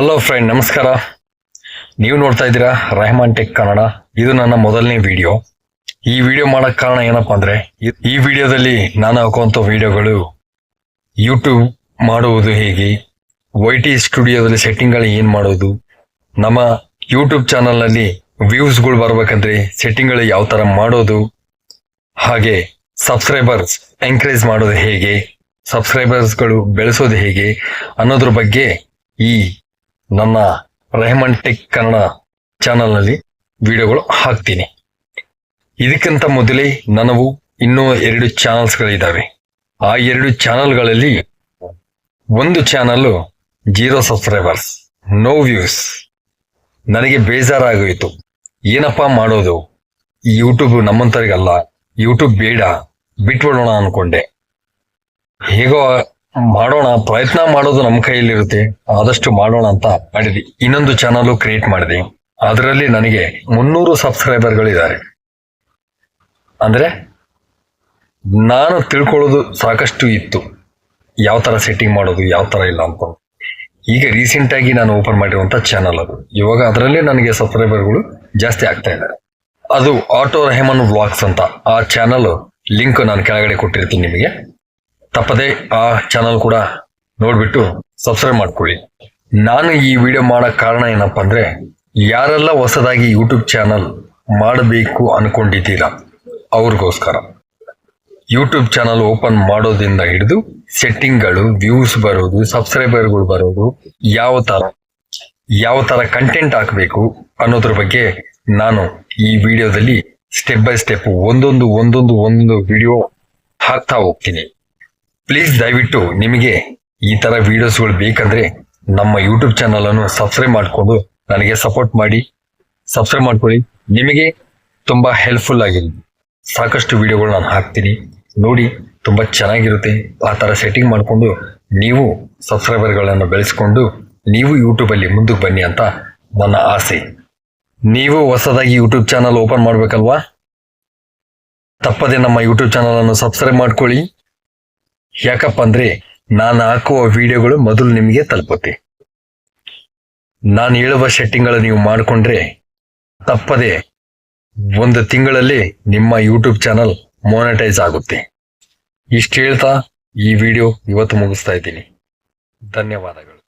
Hello friend ನಮಸ್ಕಾರ. ನೀವು ನೋಡ್ತಾ ಇದ್ದೀರಾ ರೆಹಮಾನ್ ಟೆಕ್ ಕನ್ನಡ. ಇದು ನನ್ನ ಮೊದಲನೇ ವಿಡಿಯೋ ಈ ವಿಡಿಯೋ ಮಾಡೋಕ್ಕೆ ಕಾರಣ ಏನಪ್ಪ ಅಂದರೆ, ಈ- ವಿಡಿಯೋದಲ್ಲಿ ನಾನು ಹಾಕುವಂಥ ವಿಡಿಯೋಗಳು ಯೂಟ್ಯೂಬ್ ಮಾಡುವುದು ಹೇಗೆ ವೈ ಟಿ ಸ್ಟುಡಿಯೋದಲ್ಲಿ ಸೆಟ್ಟಿಂಗ್ಗಳು ಏನು ಮಾಡೋದು, ನಮ್ಮ ಯೂಟ್ಯೂಬ್ ಚಾನಲ್ನಲ್ಲಿ ವ್ಯೂಸ್ಗಳು ಬರಬೇಕಂದ್ರೆ ಸೆಟ್ಟಿಂಗ್ಗಳು ಯಾವ ತರ ಮಾಡೋದು, ಹಾಗೆ ಸಬ್ಸ್ಕ್ರೈಬರ್ಸ್ ಎಂಕರೇಜ್ ಮಾಡೋದು ಹೇಗೆ ಸಬ್ಸ್ಕ್ರೈಬರ್ಸ್ಗಳು ಬೆಳೆಸೋದು ಹೇಗೆ ಅನ್ನೋದ್ರ ಬಗ್ಗೆ ಈ ನನ್ನ ರೆಹಮನ್ ಟೆಕ್ ಕನ್ನಡ ಚಾನಲ್ನಲ್ಲಿ ವಿಡಿಯೋಗಳು ಹಾಕ್ತೀನಿ. ಇದಕ್ಕಿಂತ ಮೊದಲೇ ನನವು ಇನ್ನೂ ಎರಡು ಚಾನಲ್ಸ್ಗಳಿದ್ದಾವೆ. ಆ ಎರಡು ಚಾನಲ್ಗಳಲ್ಲಿ ಒಂದು channel zero subscribers, no views. ನನಗೆ ಬೇಜಾರಾಗೋಯಿತು. ಏನಪ್ಪ ಮಾಡೋದು? ಯೂಟ್ಯೂಬ್ ನಮ್ಮಂತರಿಗಲ್ಲ ಯೂಟ್ಯೂಬ್ ಬೇಡ. ಬಿಟ್ಬಿಡೋಣ ಅನ್ಕೊಂಡೆ. ಹೇಗೋ ಮಾಡೋಣ, ಪ್ರಯತ್ನ ಮಾಡೋದು ನಮ್ಮ ಕೈಯಲ್ಲಿರುತ್ತೆ. ಆದಷ್ಟು ಮಾಡೋಣ ಅಂತ ಮಾಡಿದ್ವಿ. ಇನ್ನೊಂದು ಚಾನಲ್ ಕ್ರಿಯೇಟ್ ಮಾಡಿದೆ ಅದರಲ್ಲಿ ನನಗೆ ಮುನ್ನೂರು ಸಬ್ಸ್ಕ್ರೈಬರ್ಗಳಿದ್ದಾರೆ. ಅಂದ್ರೆ ನಾನು ತಿಳ್ಕೊಳ್ಳೋದು ಸಾಕಷ್ಟು ಇತ್ತು. ಯಾವ ತರ ಸೆಟ್ಟಿಂಗ್ ಮಾಡೋದು, ಯಾವ ತರ ಇಲ್ಲ ಅಂತ. ಈಗ ರೀಸೆಂಟ್ ಆಗಿ ನಾನು ಓಪನ್ ಮಾಡಿರುವಂತ ಚಾನಲ್ ಅದು. ಇವಾಗ ಅದರಲ್ಲೇ ನನಗೆ ಸಬ್ಸ್ಕ್ರೈಬರ್ಗಳು ಜಾಸ್ತಿ ಆಗ್ತಾ ಇದ್ದಾರೆ. ಅದು ಆಟೋ ರೆಹಮಾನ್ ವ್ಲಾಗ್ಸ್ ಅಂತ ಆ ಚಾನಲ್ ಲಿಂಕ್ ನಾನು ಕೆಳಗಡೆ ಕೊಟ್ಟಿರ್ತೀನಿ ನಿಮಗೆ. ತಪ್ಪದೆ ಆ ಚಾನಲ್ ಕೂಡ ನೋಡ್ಬಿಟ್ಟು ಸಬ್ಸ್ಕ್ರೈಬ್ ಮಾಡ್ಕೊಳ್ಳಿ. ನಾನು ಈ ವಿಡಿಯೋ ಮಾಡೋ ಕಾರಣ ಏನಪ್ಪಾ ಅಂದ್ರೆ, ಯಾರೆಲ್ಲ ಹೊಸದಾಗಿ ಯೂಟ್ಯೂಬ್ ಚಾನಲ್ ಮಾಡಬೇಕು ಅನ್ಕೊಂಡಿದ್ದೀರಾ, ಅವ್ರಿಗೋಸ್ಕರ. ಯೂಟ್ಯೂಬ್ ಚಾನಲ್ ಓಪನ್ ಮಾಡೋದ್ರಿಂದ ಹಿಡಿದು ಸೆಟ್ಟಿಂಗ್ಗಳು ವ್ಯೂಸ್ ಬರೋದು ಸಬ್ಸ್ಕ್ರೈಬರ್ಗಳು ಬರೋದು, ಯಾವ ತರ ಯಾವ ತರ ಕಂಟೆಂಟ್ ಹಾಕಬೇಕು ಅನ್ನೋದ್ರ ಬಗ್ಗೆ ನಾನು ಈ ವಿಡಿಯೋದಲ್ಲಿ ಸ್ಟೆಪ್ ಬೈ ಸ್ಟೆಪ್ ಒಂದೊಂದು ಒಂದೊಂದು ಒಂದೊಂದು ವಿಡಿಯೋ ಹಾಕ್ತಾ ಹೋಗ್ತೀನಿ. ಪ್ಲೀಸ್ ದಯವಿಟ್ಟು ನಿಮಗೆ ಈ ತರ ವಿಡಿಯೋಸ್ಗಳು ಬೇಕಂದ್ರೆ ನಮ್ಮ ಯೂಟ್ಯೂಬ್ ಚಾನಲ್ ಅನ್ನು ಸಬ್ಸ್ಕ್ರೈಬ್ ಮಾಡಿಕೊಂಡು ನನಗೆ ಸಪೋರ್ಟ್ ಮಾಡಿ. ಸಬ್ಸ್ಕ್ರೈಬ್ ಮಾಡ್ಕೊಳ್ಳಿ. ನಿಮಗೆ ತುಂಬಾ ಹೆಲ್ಪ್ಫುಲ್ ಆಗಿರುತ್ತೆ ಸಾಕಷ್ಟು ವಿಡಿಯೋಗಳು ನಾನು ಹಾಕ್ತೀನಿ. ನೋಡಿ, ತುಂಬಾ ಚೆನ್ನಾಗಿರುತ್ತೆ. ಆ ಥರ ಸೆಟ್ಟಿಂಗ್ ಮಾಡಿಕೊಂಡು ನೀವು ಸಬ್ಸ್ಕ್ರೈಬರ್ಗಳನ್ನು ಬೆಳೆಸ್ಕೊಂಡು ನೀವು ಯೂಟ್ಯೂಬಲ್ಲಿ ಮುಂದಕ್ಕೆ ಬನ್ನಿ ಅಂತ ನನ್ನ ಆಸೆ. ನೀವು ಹೊಸದಾಗಿ ಯೂಟ್ಯೂಬ್ ಚಾನಲ್ ಓಪನ್ ಮಾಡಬೇಕಲ್ವಾ? ತಪ್ಪದೆ ನಮ್ಮ ಯೂಟ್ಯೂಬ್ ಚಾನಲನ್ನು ಸಬ್ಸ್ಕ್ರೈಬ್ ಮಾಡ್ಕೊಳ್ಳಿ. ಯಾಕಪ್ಪ ಅಂದ್ರೆ ನಾನು ಹಾಕುವ ವಿಡಿಯೋಗಳು ಮೊದಲು ನಿಮಗೆ ತಲುಪುತ್ತೆ. ನಾನು ಹೇಳುವ ಸೆಟ್ಟಿಂಗ್ಗಳು ನೀವು ಮಾಡಿಕೊಂಡ್ರೆ ತಪ್ಪದೆ ಒಂದು ತಿಂಗಳಲ್ಲಿ ನಿಮ್ಮ ಯೂಟ್ಯೂಬ್ ಚಾನಲ್ ಮೋನಟೈಸ್ ಆಗುತ್ತೆ. ಇಷ್ಟು ಹೇಳ್ತಾ ಈ ವಿಡಿಯೋ ಇವತ್ತು ಮುಗಿಸ್ತಾ ಇದ್ದೀನಿ. ಧನ್ಯವಾದಗಳು.